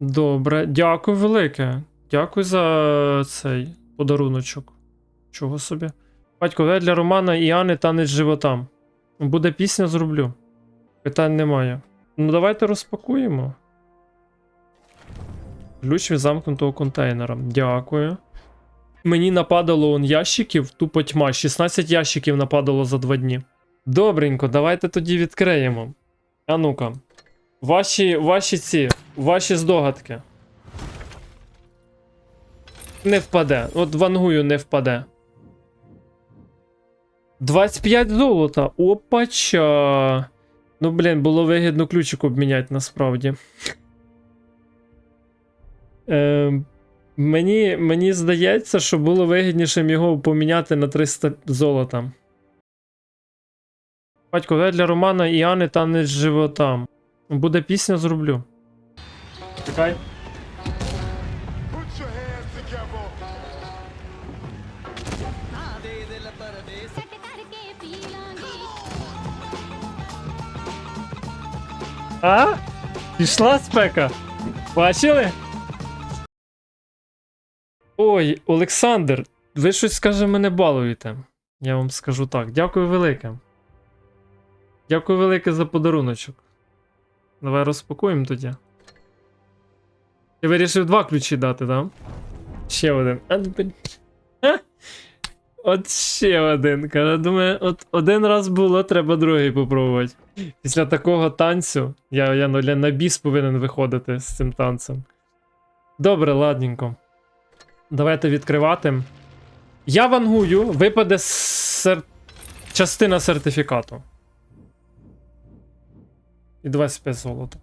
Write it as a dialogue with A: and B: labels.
A: Добре, дякую велике. Дякую за цей подаруночок. Чого собі? Батько, дай для Романа і Ани танець животам. Буде пісня, зроблю. Питань немає. Ну, давайте розпакуємо. Ключ від замкнутого контейнера. Дякую. Мені нападало он ящиків, тупо тьма. 16 ящиків нападало за два дні. Добренько, давайте тоді відкриємо. А ну-ка. Ваші, ваші ці, ваші здогадки. Не впаде. От вангую не впаде. 25 золота. Опача. Ну, блін, було вигідно ключик обміняти насправді. Е, мені, мені здається, що було вигідніше його поміняти на 300 золота. Батько, для Романа і Ани танець живота. Буде пісня, зроблю. Чекай. А? Пішла спека. Бачили? Ой, Олександр, ви щось скаже, мене балуєте. Я вам скажу так. Дякую велике. Дякую велике за подаруночок. Давай розпакуємо тоді. Ти вирішив два ключі дати, да? Ще один. От ще один. Каже, думаю, от один раз було, треба другий попробувати. Після такого танцю я, я на, на біс повинен виходити з цим танцем. Добре, ладненько. Давайте відкривати. Я вангую, випаде сер... частина сертифікату. І 25 золота.